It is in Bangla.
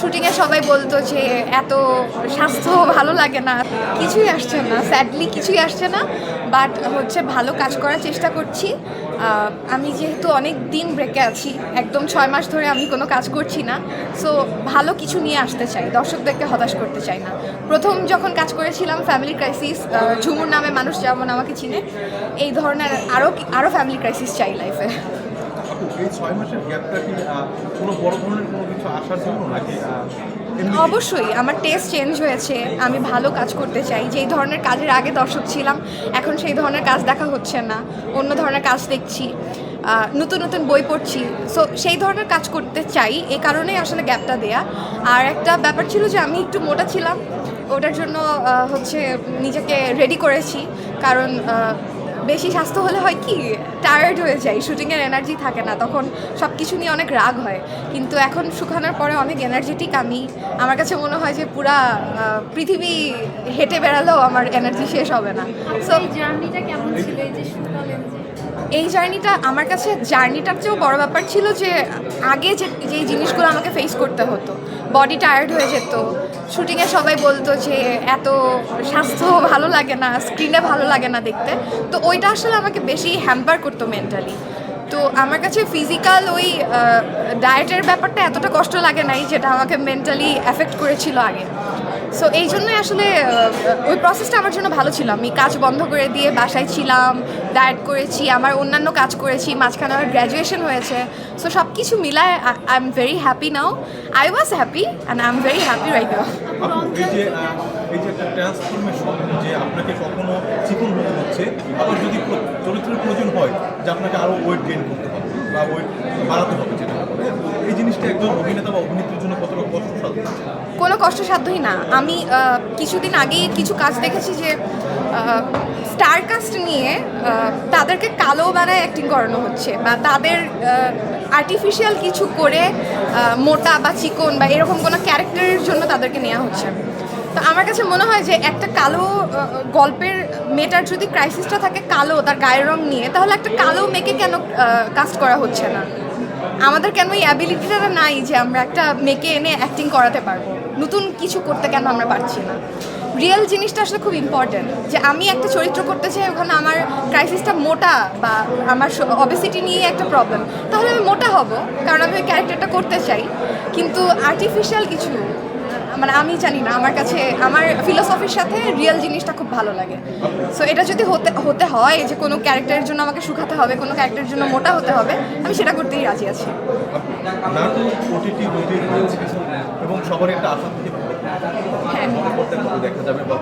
শুটিংয়ে সবাই বলতো যে এত স্বাস্থ্য ভালো লাগে না। কিছুই আসছে না স্যাডলি কিছুই আসছে না বাট হচ্ছে ভালো কাজ করার চেষ্টা করছি। আমি যেহেতু অনেক দিন ব্রেকে আছি, একদম ছয় মাস ধরে আমি কোনো কাজ করছি না সো ভালো কিছু নিয়ে আসতে চাই, দর্শকদেরকে হতাশ করতে চাই না। প্রথম যখন কাজ করেছিলাম ফ্যামিলি ক্রাইসিস ঝুমুর নামে মানুষ যেমন আমাকে চিনে, এই ধরনের আরও আরও ফ্যামিলি ক্রাইসিস চাই লাইফে এই ছয় মাসের গ্যাপটা কি কোনো বড় ধরনের কোনো কিছু আসার জন্য নাকি অবশ্যই, আমার টেস্ট চেঞ্জ হয়েছে, আমি ভালো কাজ করতে চাই, যেই ধরনের কাজের আগে দর্শক ছিলাম, এখন সেই ধরনের কাজ দেখা হচ্ছে না, অন্য ধরনের কাজ দেখছি নতুন নতুন বই পড়ছি সো সেই ধরনের কাজ করতে চাই এই কারণেই আসলে গ্যাপটা দেয়া, আর একটা ব্যাপার ছিল যে আমি একটু মোটা ছিলাম, ওটার জন্য হচ্ছে নিজেকে রেডি করেছি, কারণ বেশি স্বাস্থ্য হলে হয় কি? টায়ার্ড হয়ে যায় শুটিংয়ের এনার্জি থাকে না তখন সব কিছু নিয়ে অনেক রাগ হয়। কিন্তু এখন শুকানোর পরে অনেক এনার্জেটিক আমি। আমার কাছে মনে হয় যে পুরা পৃথিবী হেঁটে বেড়ালেও আমার এনার্জি শেষ হবে না। সো জার্নিটা কেমন ছিল? এই যে শুকালেন যে এই জার্নিটা আমার কাছে জার্নিটার চেয়েও বড় ব্যাপার ছিল যে আগে যে, যেই জিনিসগুলো আমাকে ফেস করতে হতো বডি টায়ার্ড হয়ে যেত শুটিংয়ে সবাই বলতো যে এত স্বাস্থ্য ভালো লাগে না স্ক্রিনে ভালো লাগে না দেখতে। তো ওইটা আসলে আমাকে বেশি হ্যাম্পার করতো মেন্টালি তো আমার কাছে ফিজিক্যাল ওই ডায়েটের ব্যাপারটা এতটা কষ্ট লাগে নাই, যেটা আমাকে মেন্টালি অ্যাফেক্ট করেছিল আগে। সো এই জন্যই আসলে ওই প্রসেসটা আমার জন্য ভালো ছিল। আমি কাজ বন্ধ করে দিয়ে বাসায় ছিলাম ডায়েট করেছি, আমার অন্যান্য কাজ করেছি, মাঝখানে আমার গ্র্যাজুয়েশন হয়েছে। সো সব কিছু মিলায় I am very happy now I was happy and I am very happy right now যে আপনাকে কখনো চিকন হতে হচ্ছে, আবার যদি চরিত্রের প্রয়োজন হয়, যে আপনাকে আরও ওয়েট গেইন করতে বা ওয়েট বাড়াতে হবে যেটা। এই জিনিসটা একজন অভিনেতা বা অভিনেত্রীর জন্য কতটা কষ্টসাধ্য? কোনো কষ্টসাধ্যই না। আমি কিছুদিন আগেই কিছু কাজ দেখেছি যে স্টার কাস্ট নিয়ে তাদেরকে কালো বানায় অ্যাক্টিং করানো হচ্ছে বা তাদের আর্টিফিশিয়াল কিছু করে মোটা বা চিকন বা এরকম কোনো ক্যারেক্টারের জন্য তাদেরকে নেওয়া হচ্ছে। তো আমার কাছে মনে হয় যে একটা কালো গল্পের মেয়েটার যদি ক্রাইসিসটা থাকে কালো, তার গায়ের রং নিয়ে, তাহলে একটা কালো মেয়েকে কেন কাস্ট করা হচ্ছে না? আমাদের কেন এই অ্যাবিলিটিটা নাই যে আমরা একটা মেয়েকে এনে অ্যাক্টিং করাতে পারব? নতুন কিছু করতে কেন আমরা পারছি না? রিয়েল জিনিসটা আসলে খুব ইম্পর্ট্যান্ট যে আমি একটা চরিত্র করতে চাই, ওখানে আমার ক্রাইসিসটা মোটা বা আমার অবেসিটি নিয়ে একটা প্রবলেম তাহলে আমি মোটা হব, কারণ আমি ক্যারেক্টারটা করতে চাই। কিন্তু আর্টিফিশিয়াল কিছু মানে আমি জানি না আমার কাছে আমার ফিলোসফির সাথে রিয়েল জিনিসটা খুব ভালো লাগে। সো এটা যদি হতে হতে হয় যে কোনো ক্যারেক্টারের জন্য আমাকে শুকাতে হবে কোনো ক্যারেক্টারের জন্য মোটা হতে হবে আমি সেটা করতেই রাজি আছি। এবং একটা আশা থেকে। হ্যাঁ। দেখা যাবে বা